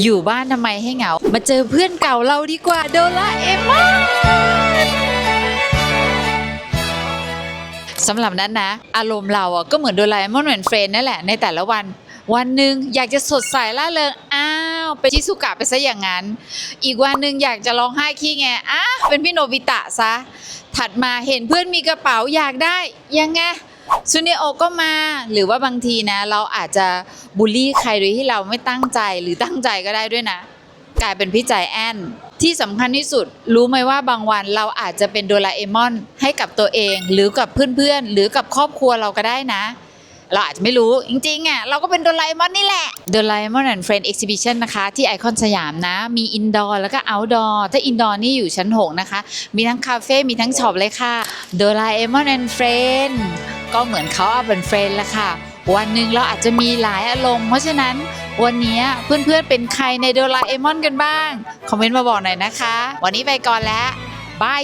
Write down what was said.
อยู่บ้านทำไมให้เหงา มาเจอเพื่อนเก่าเราดีกว่าโดราเอมอนสำหรับนั้นนะ อารมณ์เราอะก็เหมือนโดราเอมอนเหมือนเฟรนนั่นแหละในแต่ละวัน วันหนึ่งอยากจะสดใสล่าเริงอ้าวเป็นชิสุกะไปซะอย่างนั้น อีกวันหนึ่งอยากจะร้องไห้ขี้แงอ้าเป็นพี่โนบิตะซะ ถัดมาเห็นเพื่อนมีกระเป๋าอยากได้ยังไง ซูเนโอก็มาหรือว่าบางทีนะ เราอาจจะบูลลี่ใครโดยที่เราไม่ตั้งใจหรือตั้งใจก็ได้ด้วยนะ กลายเป็นพี่ใจแอนที่สำคัญที่สุด รู้ไหมว่าบางวันเราอาจจะเป็นโดราเอมอนให้กับตัวเอง หรือกับเพื่อนๆ หรือกับครอบครัวเราก็ได้นะ เราอาจจะไม่รู้จริงๆอะเราก็เป็นโดราเอมอนนี่แหละโดราเอมอนแอนด์เฟรนด์เอ็กซิบิชันนะคะ ที่ไอคอนสยามนะ มีอินดอร์แล้วก็เอาท์ดอร์ถ้าอินดอร์นี่อยู่ชั้น6นะคะ มีทั้งคาเฟ่มีทั้งช็อปเลยค่ะโดราเอมอนแอนด์เฟรนด์ ก็เหมือนเขาเอาเป็นเฟรนด์ละค่ะ วันหนึ่งเราอาจจะมีหลายอารมณ์เพราะฉะนั้นวันนี้เพื่อนๆเป็นใครในโดราเอมอนกันบ้าง คอมเมนต์มาบอกหน่อยนะคะ วันนี้ไปก่อนแล้วบาย